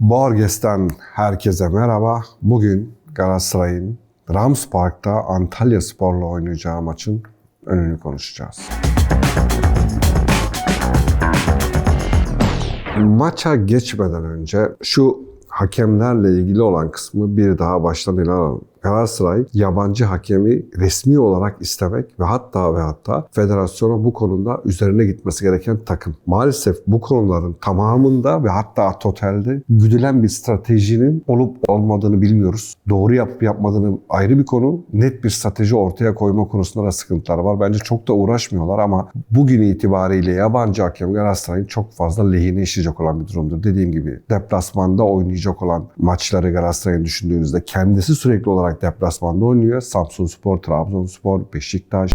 Borges'ten herkese merhaba. Bugün Galatasaray'ın Rams Park'ta Antalya Spor'la oynayacağı maçın önünü konuşacağız. Maça geçmeden önce şu hakemlerle ilgili olan kısmı bir daha baştan ele alalım. Galatasaray yabancı hakemi resmi olarak istemek ve hatta ve hatta federasyona bu konuda üzerine gitmesi gereken takım. Maalesef bu konuların tamamında ve hatta totalde güdülen bir stratejinin olup olmadığını bilmiyoruz. Doğru yapıp yapmadığını ayrı bir konu. Net bir strateji ortaya koyma konusunda da sıkıntılar var. Bence çok da uğraşmıyorlar ama bugün itibariyle yabancı hakem Galatasaray'ın çok fazla lehine işleyecek olan bir durumdur. Dediğim gibi deplasmanda oynayacak olan maçları Galatasaray'ın düşündüğünüzde kendisi sürekli olarak deplasmanda oynuyor. Samsun Spor, Trabzonspor, Beşiktaş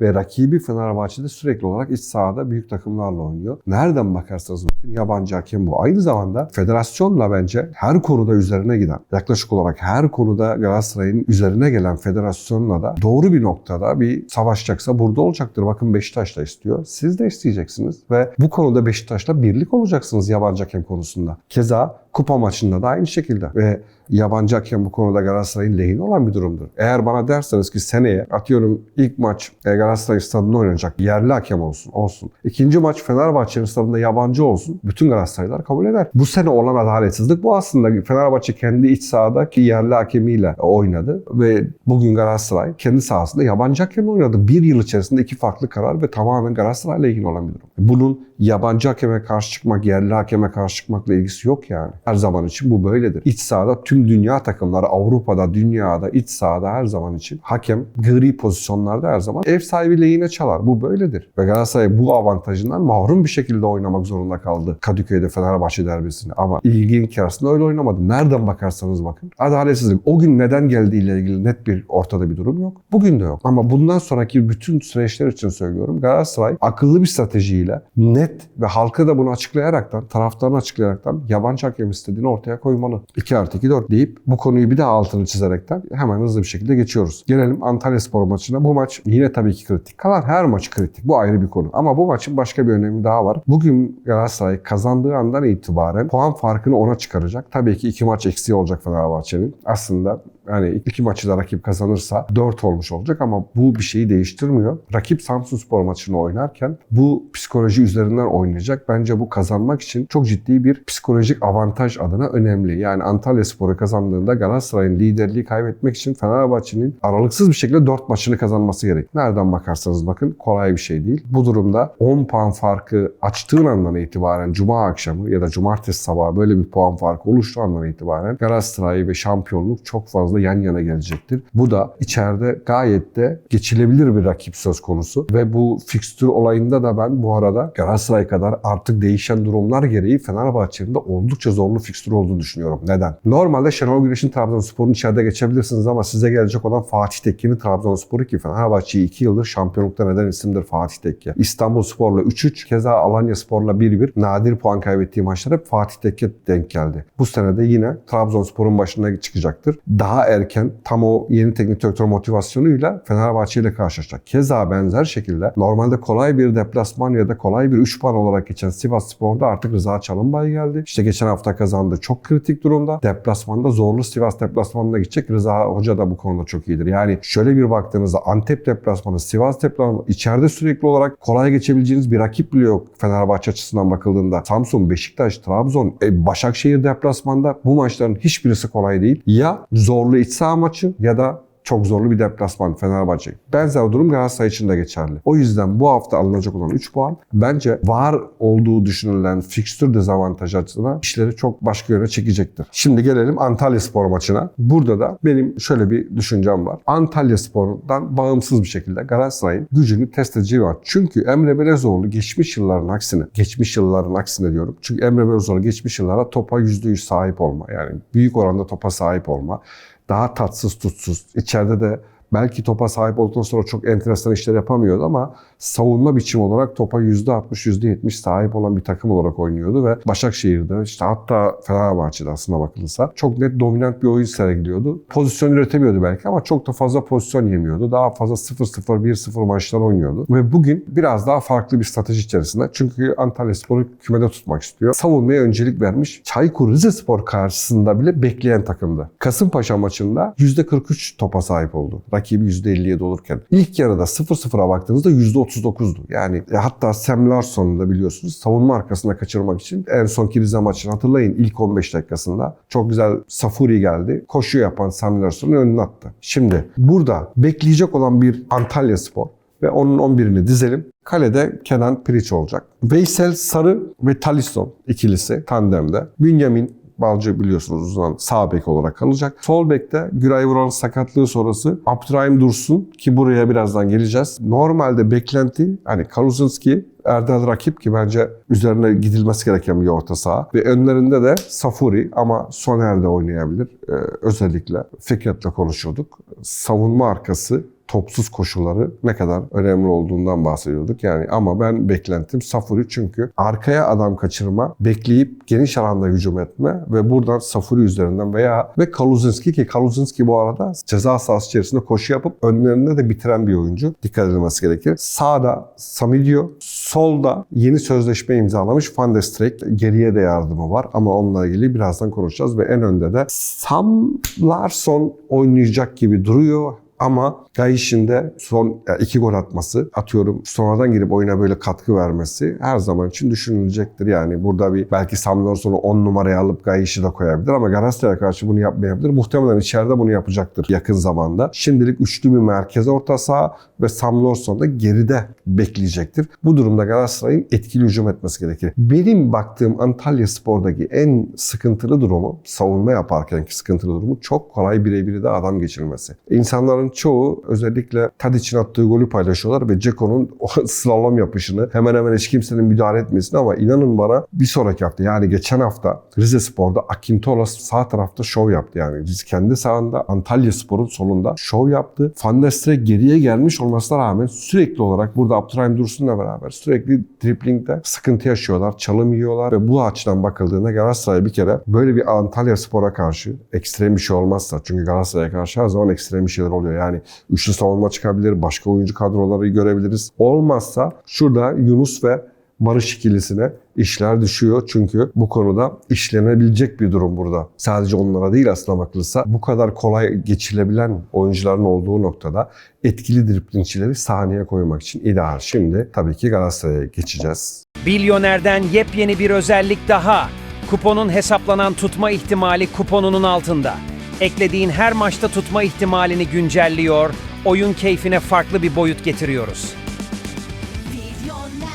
ve rakibi Fenerbahçe'de sürekli olarak iç sahada büyük takımlarla oynuyor. Nereden bakarsanız bakın yabancı hakem bu. Aynı zamanda federasyonla bence her konuda üzerine giden, yaklaşık olarak her konuda Galatasaray'ın üzerine gelen federasyonla da doğru bir noktada bir savaşacaksa burada olacaktır. Bakın Beşiktaş da istiyor. Siz de isteyeceksiniz ve bu konuda Beşiktaş'la birlik olacaksınız yabancı hakem konusunda. Keza kupa maçında da aynı şekilde ve yabancı hakem bu konuda Galatasaray'ın lehine olan bir durumdur. Eğer bana derseniz ki seneye atıyorum ilk maç e, Galatasaray stadında oynanacak yerli hakem olsun olsun. İkinci maç Fenerbahçe'nin stadında yabancı olsun. Bütün Galatasaraylılar kabul eder. Bu sene olan adaletsizlik bu aslında. Fenerbahçe kendi iç sahadaki yerli hakemiyle oynadı ve bugün Galatasaray kendi sahasında yabancı hakemle oynadı. Bir yıl içerisinde iki farklı karar ve tamamen Galatasaray'la ilgili olan bir durum. Bunun yabancı hakeme karşı çıkmak, yerli hakeme karşı çıkmakla ilgisi yok yani. Her zaman için bu böyledir. İç sahada tüm dünya takımları Avrupa'da, dünyada, iç sahada her zaman için hakem gri pozisyonlarda her zaman ev sahibi lehine çalar. Bu böyledir. Ve Galatasaray bu avantajından mahrum bir şekilde oynamak zorunda kaldı Kadıköy'de Fenerbahçe derbisini. Ama ilginin karşısında öyle oynamadı. Nereden bakarsanız bakın. Adaletsizlik. O gün neden geldiğiyle ilgili net bir ortada bir durum yok. Bugün de yok. Ama bundan sonraki bütün süreçler için söylüyorum. Galatasaray akıllı bir stratejiyle net ve halka da bunu açıklayaraktan, taraftarını açıklayaraktan yabancı hakem istediğini ortaya koymalı. 2 artı 2 4 deyip bu konuyu bir daha altını çizerekten hemen hızlı bir şekilde geçiyoruz. Gelelim Antalya Spor maçına. Bu maç yine tabii ki kritik. Kalan her maç kritik. Bu ayrı bir konu. Ama bu maçın başka bir önemi daha var. Bugün Galatasaray kazandığı andan itibaren puan farkını ona çıkaracak. Tabii ki iki maç eksiği olacak Fenerbahçe'nin. Aslında yani iki maçı da rakip kazanırsa 4 olmuş olacak ama bu bir şeyi değiştirmiyor. Rakip Samsun Spor maçını oynarken bu psikoloji üzerinden oynayacak. Bence bu kazanmak için çok ciddi bir psikolojik avantaj adına önemli. Yani Antalya Spor'u kazandığında Galatasaray'ın liderliği kaybetmek için Fenerbahçe'nin aralıksız bir şekilde 4 maçını kazanması gerek. Nereden bakarsanız bakın kolay bir şey değil. Bu durumda 10 puan farkı açtığın andan itibaren Cuma akşamı ya da Cumartesi sabahı böyle bir puan farkı oluştuğu andan itibaren Galatasaray ve şampiyonluk çok fazla yan yana gelecektir. Bu da içeride gayet de geçilebilir bir rakip söz konusu ve bu fikstür olayında da ben bu arada Galatasaray kadar artık değişen durumlar gereği Fenerbahçe'nin de oldukça zorlu fikstür olduğunu düşünüyorum. Neden? Normalde Şenol Güneş'in Trabzonspor'un içeride geçebilirsiniz ama size gelecek olan Fatih Tekke'nin Trabzonspor'u ki Fenerbahçe'yi 2 yıldır şampiyonlukta neden isimdir Fatih Tekke. İstanbul Spor'la 3-3, keza Alanya Spor'la 1-1 nadir puan kaybettiği maçlar hep Fatih Tekke denk geldi. Bu sene de yine Trabzonspor'un başına çıkacaktır. Daha erken tam o yeni teknik direktör motivasyonuyla Fenerbahçe ile karşılaşacak. Keza benzer şekilde normalde kolay bir deplasman ya da kolay bir 3 puan olarak geçen Sivas Spor'da artık Rıza Çalınbay geldi. İşte geçen hafta kazandı. Çok kritik durumda. Deplasmanda zorlu Sivas deplasmanına gidecek. Rıza Hoca da bu konuda çok iyidir. Yani şöyle bir baktığınızda Antep deplasmanı, Sivas deplasmanı içeride sürekli olarak kolay geçebileceğiniz bir rakip bile yok Fenerbahçe açısından bakıldığında. Samsun, Beşiktaş, Trabzon, e, Başakşehir deplasmanda bu maçların hiçbirisi kolay değil. Ya zorlu iç saha maçı ya da çok zorlu bir deplasman Fenerbahçe. Benzer durum Galatasaray için de geçerli. O yüzden bu hafta alınacak olan 3 puan bence var olduğu düşünülen fikstür dezavantajı açısından işleri çok başka yöne çekecektir. Şimdi gelelim Antalya Spor maçına. Burada da benim şöyle bir düşüncem var. Antalya Spor'dan bağımsız bir şekilde Galatasaray'ın gücünü test edeceği var. Çünkü Emre Belezoğlu geçmiş yılların aksine, geçmiş yılların aksine diyorum. Çünkü Emre Belezoğlu geçmiş yıllara topa %100 sahip olma. Yani büyük oranda topa sahip olma daha tatsız tutsuz, içeride de belki topa sahip olduktan sonra çok enteresan işler yapamıyordu ama savunma biçimi olarak topa %60, %70 sahip olan bir takım olarak oynuyordu ve Başakşehir'de işte hatta Fenerbahçe'de aslında bakılırsa çok net dominant bir oyun sergiliyordu. Pozisyon üretemiyordu belki ama çok da fazla pozisyon yemiyordu. Daha fazla 0-0, 1-0 maçlar oynuyordu. Ve bugün biraz daha farklı bir strateji içerisinde. Çünkü Antalya Spor'u kümede tutmak istiyor. Savunmaya öncelik vermiş. Çaykur Rizespor karşısında bile bekleyen takımdı. Kasımpaşa maçında %43 topa sahip oldu. Rakibi %57 olurken. İlk yarıda 0-0'a baktığınızda %39'du. Yani e, hatta Sam Larsson'u da biliyorsunuz savunma arkasına kaçırmak için en sonki Rize maçını hatırlayın ilk 15 dakikasında çok güzel Safuri geldi. Koşu yapan Sam Larsson'u önüne attı. Şimdi burada bekleyecek olan bir Antalya Spor ve onun 11'ini dizelim. Kalede Kenan Piriç olacak. Veysel Sarı ve Talisson ikilisi tandemde. Bünyamin Balcı biliyorsunuz uzun sağ bek olarak kalacak. Sol bekte Güray Vural'ın sakatlığı sonrası Abdurrahim Dursun ki buraya birazdan geleceğiz. Normalde beklenti hani Kaluzinski Erdal rakip ki bence üzerine gidilmesi gereken bir orta saha. Ve önlerinde de Safuri ama Soner de oynayabilir. Ee, özellikle Fikret'le konuşuyorduk. Savunma arkası topsuz koşuları ne kadar önemli olduğundan bahsediyorduk. Yani ama ben beklentim Safuri çünkü arkaya adam kaçırma, bekleyip geniş alanda hücum etme ve buradan Safuri üzerinden veya ve Kaluzinski ki Kaluzinski bu arada ceza sahası içerisinde koşu yapıp önlerinde de bitiren bir oyuncu. Dikkat edilmesi gerekir. Sağda Samidio, solda yeni sözleşme imzalamış Van de Streek. Geriye de yardımı var ama onunla ilgili birazdan konuşacağız ve en önde de Sam Larsson oynayacak gibi duruyor. Ama Gayiş'in de son iki gol atması, atıyorum sonradan girip oyuna böyle katkı vermesi her zaman için düşünülecektir. Yani burada bir belki Sam Larsson'u 10 numaraya alıp Gayiş'i de koyabilir ama Galatasaray'a karşı bunu yapmayabilir. Muhtemelen içeride bunu yapacaktır yakın zamanda. Şimdilik üçlü bir merkez orta saha ve Sam da geride bekleyecektir. Bu durumda Galatasaray'ın etkili hücum etmesi gerekir. Benim baktığım Antalya Spor'daki en sıkıntılı durumu, savunma yaparkenki sıkıntılı durumu çok kolay birebir de adam geçirmesi. İnsanların çoğu özellikle Tadic'in attığı golü paylaşıyorlar ve Ceko'nun slalom yapışını hemen hemen hiç kimsenin müdahale etmesini ama inanın bana bir sonraki hafta yani geçen hafta Rize Spor'da Akintola sağ tarafta şov yaptı yani. Rize kendi sahanda Antalya Spor'un solunda şov yaptı. Van der geriye gelmiş olmasına rağmen sürekli olarak burada Abdurrahim Dursun'la beraber sürekli driplingde sıkıntı yaşıyorlar, çalım yiyorlar ve bu açıdan bakıldığında Galatasaray bir kere böyle bir Antalya Spor'a karşı ekstrem bir şey olmazsa çünkü Galatasaray'a karşı her zaman ekstrem bir şeyler oluyor. Yani üçlü savunma çıkabilir, başka oyuncu kadroları görebiliriz. Olmazsa şurada Yunus ve Barış ikilisine işler düşüyor. Çünkü bu konuda işlenebilecek bir durum burada. Sadece onlara değil aslına bakılırsa bu kadar kolay geçilebilen oyuncuların olduğu noktada etkili driplingçileri sahneye koymak için ideal. Şimdi tabii ki Galatasaray'a geçeceğiz. Bilyoner'den yepyeni bir özellik daha. Kuponun hesaplanan tutma ihtimali kuponunun altında. Eklediğin her maçta tutma ihtimalini güncelliyor, oyun keyfine farklı bir boyut getiriyoruz. Milyoner.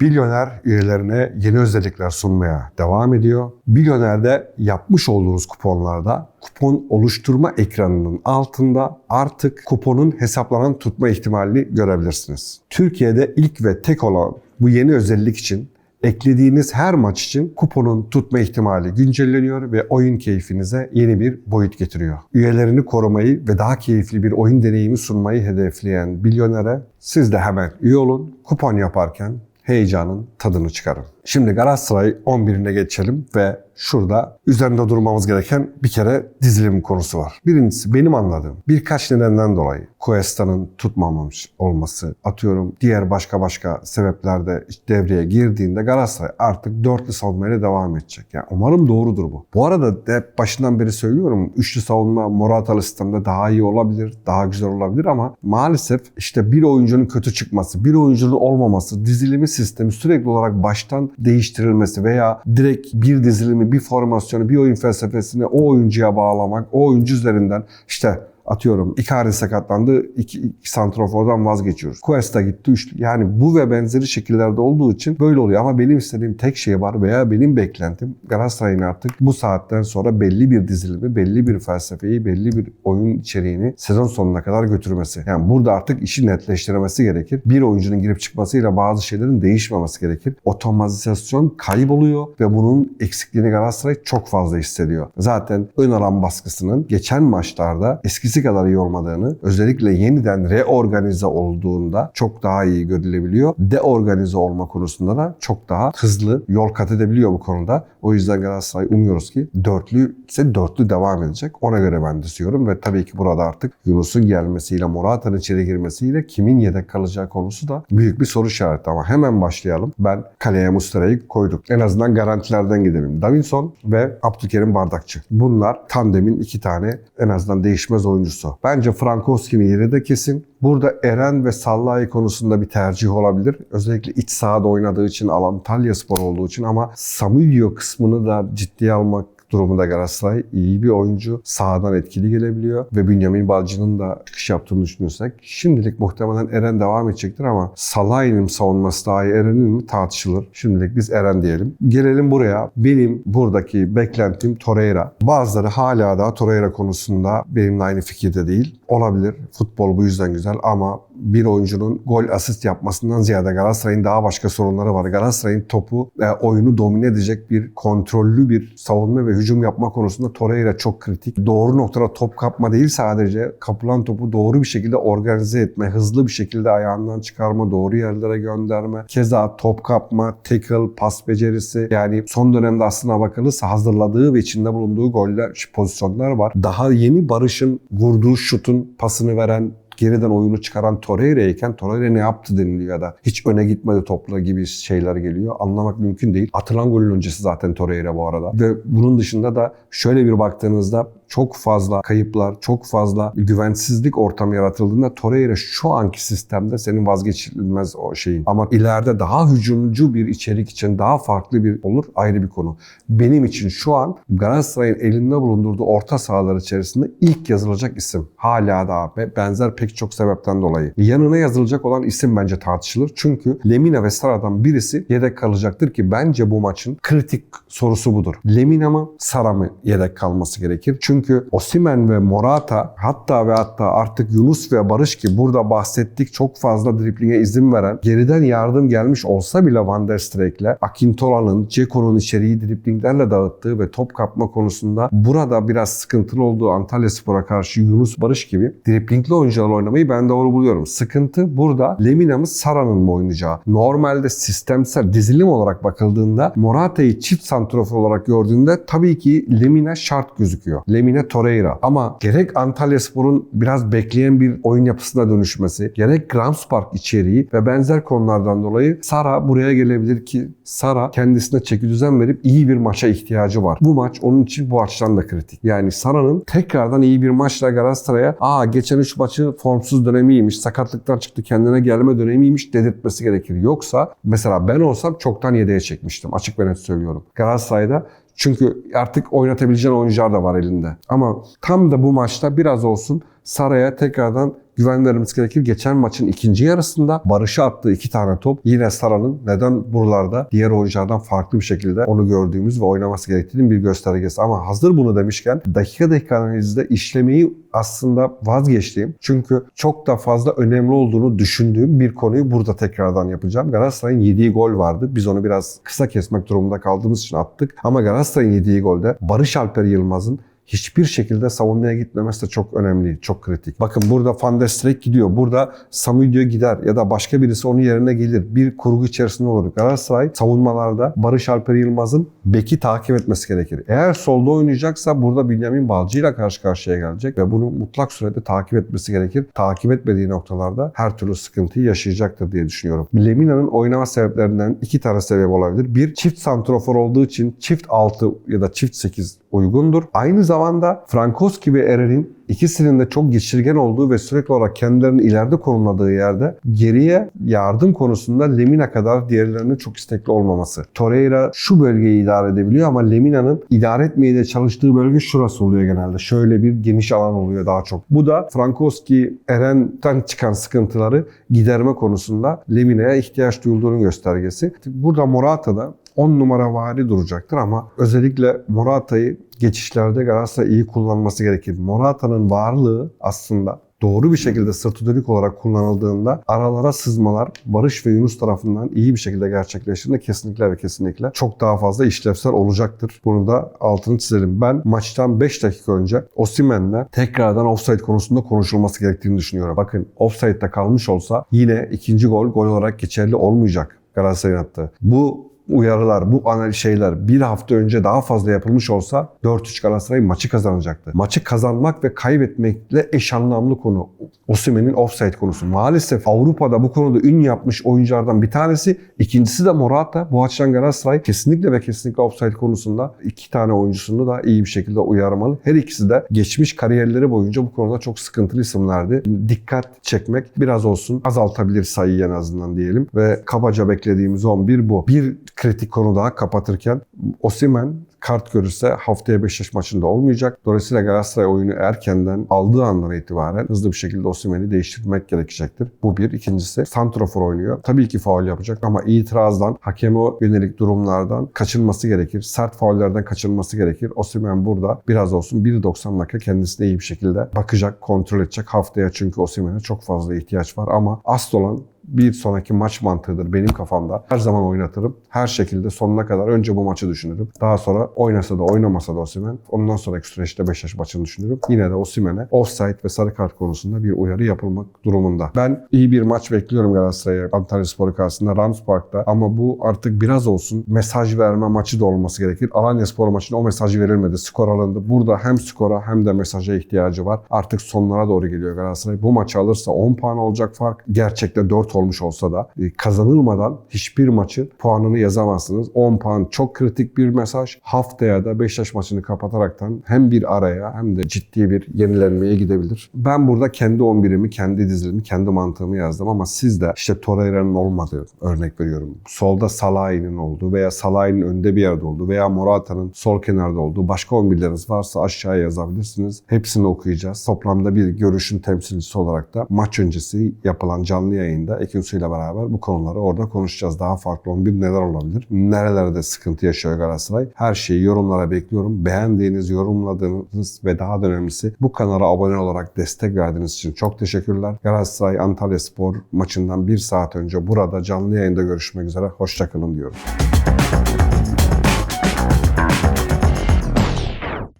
Bilyoner üyelerine yeni özellikler sunmaya devam ediyor. Bilyoner'de yapmış olduğunuz kuponlarda kupon oluşturma ekranının altında artık kuponun hesaplanan tutma ihtimalini görebilirsiniz. Türkiye'de ilk ve tek olan bu yeni özellik için eklediğiniz her maç için kuponun tutma ihtimali güncelleniyor ve oyun keyfinize yeni bir boyut getiriyor. Üyelerini korumayı ve daha keyifli bir oyun deneyimi sunmayı hedefleyen Bilyoner'e siz de hemen üye olun. Kupon yaparken heyecanın tadını çıkarın. Şimdi Galatasaray 11'ine geçelim ve şurada üzerinde durmamız gereken bir kere dizilim konusu var. Birincisi benim anladığım birkaç nedenden dolayı Cuesta'nın tutmamamış olması, atıyorum diğer başka başka sebeplerde devreye girdiğinde Galatasaray artık dörtlü savunmayla devam edecek. Yani umarım doğrudur bu. Bu arada hep başından beri söylüyorum üçlü savunma Moratalı sistemde daha iyi olabilir, daha güzel olabilir ama maalesef işte bir oyuncunun kötü çıkması, bir oyuncunun olmaması, dizilimi sistemi sürekli olarak baştan değiştirilmesi veya direkt bir dizilimi, bir formasyonu, bir oyun felsefesini o oyuncuya bağlamak, o oyuncu üzerinden işte atıyorum Icardi sakatlandı, iki, iki santrofordan vazgeçiyoruz. Cuesta gitti, üçlü. Yani bu ve benzeri şekillerde olduğu için böyle oluyor. Ama benim istediğim tek şey var veya benim beklentim Galatasaray'ın artık bu saatten sonra belli bir dizilimi, belli bir felsefeyi, belli bir oyun içeriğini sezon sonuna kadar götürmesi. Yani burada artık işi netleştirmesi gerekir. Bir oyuncunun girip çıkmasıyla bazı şeylerin değişmemesi gerekir. Otomatizasyon kayboluyor ve bunun eksikliğini Galatasaray çok fazla hissediyor. Zaten ön alan baskısının geçen maçlarda eskisi eskisi kadar iyi olmadığını, özellikle yeniden reorganize olduğunda çok daha iyi görülebiliyor. Deorganize olma konusunda da çok daha hızlı yol kat edebiliyor bu konuda. O yüzden Galatasaray umuyoruz ki dörtlü ise dörtlü devam edecek. Ona göre ben düşünüyorum ve tabii ki burada artık Yunus'un gelmesiyle, Morata'nın içeri girmesiyle kimin yedek kalacağı konusu da büyük bir soru işareti ama hemen başlayalım. Ben kaleye Muslera'yı koyduk. En azından garantilerden gidelim. Davinson ve Abdülkerim Bardakçı. Bunlar tandemin iki tane en azından değişmez oyuncusu. Bence Frankowski'nin yeri de kesin. Burada Eren ve Sallai konusunda bir tercih olabilir. Özellikle iç sahada oynadığı için, Antalya Spor olduğu için ama Samudio kısmını da ciddiye almak durumunda Galatasaray iyi bir oyuncu. Sağdan etkili gelebiliyor ve Bünyamin Balcı'nın da çıkış yaptığını düşünürsek şimdilik muhtemelen Eren devam edecektir ama Salah'ın savunması daha iyi Eren'in mi tartışılır. Şimdilik biz Eren diyelim. Gelelim buraya. Benim buradaki beklentim Torreira. Bazıları hala da Torreira konusunda benimle aynı fikirde değil. Olabilir. Futbol bu yüzden güzel ama bir oyuncunun gol asist yapmasından ziyade Galatasaray'ın daha başka sorunları var. Galatasaray'ın topu e, oyunu domine edecek bir kontrollü bir savunma ve hücum yapma konusunda Torreira çok kritik. Doğru noktada top kapma değil sadece kapılan topu doğru bir şekilde organize etme, hızlı bir şekilde ayağından çıkarma, doğru yerlere gönderme, keza top kapma, tackle, pas becerisi yani son dönemde aslına bakılırsa hazırladığı ve içinde bulunduğu goller, pozisyonlar var. Daha yeni Barış'ın vurduğu şutun pasını veren geriden oyunu çıkaran Torreira iken Torreira ne yaptı deniliyor ya da hiç öne gitmedi topla gibi şeyler geliyor. Anlamak mümkün değil. Atılan golün öncesi zaten Torreira bu arada. Ve bunun dışında da şöyle bir baktığınızda çok fazla kayıplar, çok fazla güvensizlik ortamı yaratıldığında Torreira şu anki sistemde senin vazgeçilmez o şeyin. Ama ileride daha hücumcu bir içerik için daha farklı bir olur ayrı bir konu. Benim için şu an Galatasaray'ın elinde bulundurduğu orta sahalar içerisinde ilk yazılacak isim. Hala daha ve benzer pek çok sebepten dolayı. Yanına yazılacak olan isim bence tartışılır. Çünkü Lemina ve Sara'dan birisi yedek kalacaktır ki bence bu maçın kritik sorusu budur. Lemina mı Sara mı yedek kalması gerekir? Çünkü Osimen ve Morata hatta ve hatta artık Yunus ve Barış ki burada bahsettik çok fazla driblinge izin veren geriden yardım gelmiş olsa bile Van der Streek'le Akintola'nın, Ceko'nun içeriği driblinglerle dağıttığı ve top kapma konusunda burada biraz sıkıntılı olduğu Antalya Spor'a karşı Yunus Barış gibi driblingli oyuncular oynamayı ben doğru buluyorum. Sıkıntı burada Lemina mı Sara'nın mı oynayacağı. Normalde sistemsel dizilim olarak bakıldığında Morata'yı çift santrofor olarak gördüğünde tabii ki Lemina şart gözüküyor. Lemina Torreira. Ama gerek Antalya Spor'un biraz bekleyen bir oyun yapısına dönüşmesi, gerek Gramspark içeriği ve benzer konulardan dolayı Sara buraya gelebilir ki Sara kendisine çeki düzen verip iyi bir maça ihtiyacı var. Bu maç onun için bu açıdan da kritik. Yani Sara'nın tekrardan iyi bir maçla Galatasaray'a aa geçen 3 maçı formsuz dönemiymiş, sakatlıktan çıktı kendine gelme dönemiymiş dedirtmesi gerekir. Yoksa mesela ben olsam çoktan yedeğe çekmiştim. Açık ve net söylüyorum. Galatasaray'da çünkü artık oynatabileceğin oyuncular da var elinde. Ama tam da bu maçta biraz olsun Sara'ya tekrardan güven vermemiz gerekir. Geçen maçın ikinci yarısında Barış'a attığı iki tane top yine Sara'nın neden buralarda diğer oyunculardan farklı bir şekilde onu gördüğümüz ve oynaması gerektiğinin bir göstergesi. Ama hazır bunu demişken dakika dakika analizde işlemeyi aslında vazgeçtiğim çünkü çok da fazla önemli olduğunu düşündüğüm bir konuyu burada tekrardan yapacağım. Galatasaray'ın yediği gol vardı. Biz onu biraz kısa kesmek durumunda kaldığımız için attık. Ama Galatasaray'ın yediği golde Barış Alper Yılmaz'ın hiçbir şekilde savunmaya gitmemesi de çok önemli, çok kritik. Bakın burada Van der Streek gidiyor. Burada Samudio gider ya da başka birisi onun yerine gelir. Bir kurgu içerisinde olur. Galatasaray savunmalarda Barış Alper Yılmaz'ın beki takip etmesi gerekir. Eğer solda oynayacaksa burada Bünyamin Balcı ile karşı karşıya gelecek ve bunu mutlak surede takip etmesi gerekir. Takip etmediği noktalarda her türlü sıkıntıyı yaşayacaktır diye düşünüyorum. Lemina'nın oynama sebeplerinden iki tane sebep olabilir. Bir, çift santrofor olduğu için çift 6 ya da çift 8 uygundur. Aynı zamanda Frankowski ve Eren'in ikisinin de çok geçirgen olduğu ve sürekli olarak kendilerini ileride konumladığı yerde geriye yardım konusunda Lemina kadar diğerlerinin çok istekli olmaması. Torreira şu bölgeyi idare edebiliyor ama Lemina'nın idare etmeye de çalıştığı bölge şurası oluyor genelde. Şöyle bir geniş alan oluyor daha çok. Bu da Frankowski, Eren'den çıkan sıkıntıları giderme konusunda Lemina'ya ihtiyaç duyulduğunun göstergesi. Burada Morata da 10 numara vari duracaktır ama özellikle Morata'yı geçişlerde Galatasaray iyi kullanması gerekir. Morata'nın varlığı aslında doğru bir şekilde sırtı dönük olarak kullanıldığında aralara sızmalar Barış ve Yunus tarafından iyi bir şekilde gerçekleştiğinde kesinlikle ve kesinlikle çok daha fazla işlevsel olacaktır. Bunu da altını çizelim. Ben maçtan 5 dakika önce Osimhen'le tekrardan offside konusunda konuşulması gerektiğini düşünüyorum. Bakın offside'de kalmış olsa yine ikinci gol gol olarak geçerli olmayacak Galatasaray'ın attığı. Bu uyarılar, bu analiz şeyler bir hafta önce daha fazla yapılmış olsa 4-3 Galatasaray maçı kazanacaktı. Maçı kazanmak ve kaybetmekle eş anlamlı konu. Osimhen'in offside konusu. Maalesef Avrupa'da bu konuda ün yapmış oyunculardan bir tanesi. İkincisi de Morata. Bu açıdan Galatasaray kesinlikle ve kesinlikle offside konusunda iki tane oyuncusunu da iyi bir şekilde uyarmalı. Her ikisi de geçmiş kariyerleri boyunca bu konuda çok sıkıntılı isimlerdi. Dikkat çekmek biraz olsun azaltabilir sayıyı en azından diyelim. Ve kabaca beklediğimiz 11 bu. Bir kritik konu daha kapatırken Osimhen kart görürse haftaya Beşiktaş maçında olmayacak. Dolayısıyla Galatasaray oyunu erkenden aldığı andan itibaren hızlı bir şekilde Osimhen'i değiştirmek gerekecektir. Bu bir. İkincisi Santrofor oynuyor. Tabii ki faul yapacak ama itirazdan, hakeme yönelik durumlardan kaçınması gerekir. Sert faullerden kaçınması gerekir. Osimhen burada biraz olsun 1.90 dakika kendisine iyi bir şekilde bakacak, kontrol edecek haftaya çünkü Osimhen'e çok fazla ihtiyaç var ama asıl olan bir sonraki maç mantığıdır benim kafamda. Her zaman oynatırım. Her şekilde sonuna kadar önce bu maçı düşünürüm. Daha sonra oynasa da oynamasa da Osimhen. Ondan sonraki süreçte Beşiktaş maçını düşünürüm. Yine de Osimhen'e offside ve sarı kart konusunda bir uyarı yapılmak durumunda. Ben iyi bir maç bekliyorum Galatasaray'a Antalya Spor karşısında Rams Park'ta ama bu artık biraz olsun mesaj verme maçı da olması gerekir. Alanya Spor maçında o mesajı verilmedi. Skor alındı. Burada hem skora hem de mesaja ihtiyacı var. Artık sonlara doğru geliyor Galatasaray. Bu maçı alırsa 10 puan olacak fark. Gerçekte 4 olmuş olsa da e, kazanılmadan hiçbir maçın puanını yazamazsınız. 10 puan çok kritik bir mesaj. Haftaya da Beşiktaş maçını kapataraktan hem bir araya hem de ciddi bir yenilenmeye gidebilir. Ben burada kendi 11'imi, kendi dizilimi, kendi mantığımı yazdım ama siz de işte Torreira'nın olmadığı örnek veriyorum. Solda Salah'ın olduğu veya Salah'ın önde bir yerde olduğu veya Morata'nın sol kenarda olduğu başka 11'leriniz varsa aşağıya yazabilirsiniz. Hepsini okuyacağız. Toplamda bir görüşün temsilcisi olarak da maç öncesi yapılan canlı yayında ile beraber bu konuları orada konuşacağız. Daha farklı 11 neler olabilir? Nerelerde sıkıntı yaşıyor Galatasaray? Her şeyi yorumlara bekliyorum. Beğendiğiniz, yorumladığınız ve daha da önemlisi bu kanala abone olarak destek verdiğiniz için çok teşekkürler. Galatasaray Antalya Spor maçından bir saat önce burada canlı yayında görüşmek üzere. Hoşçakalın diyorum.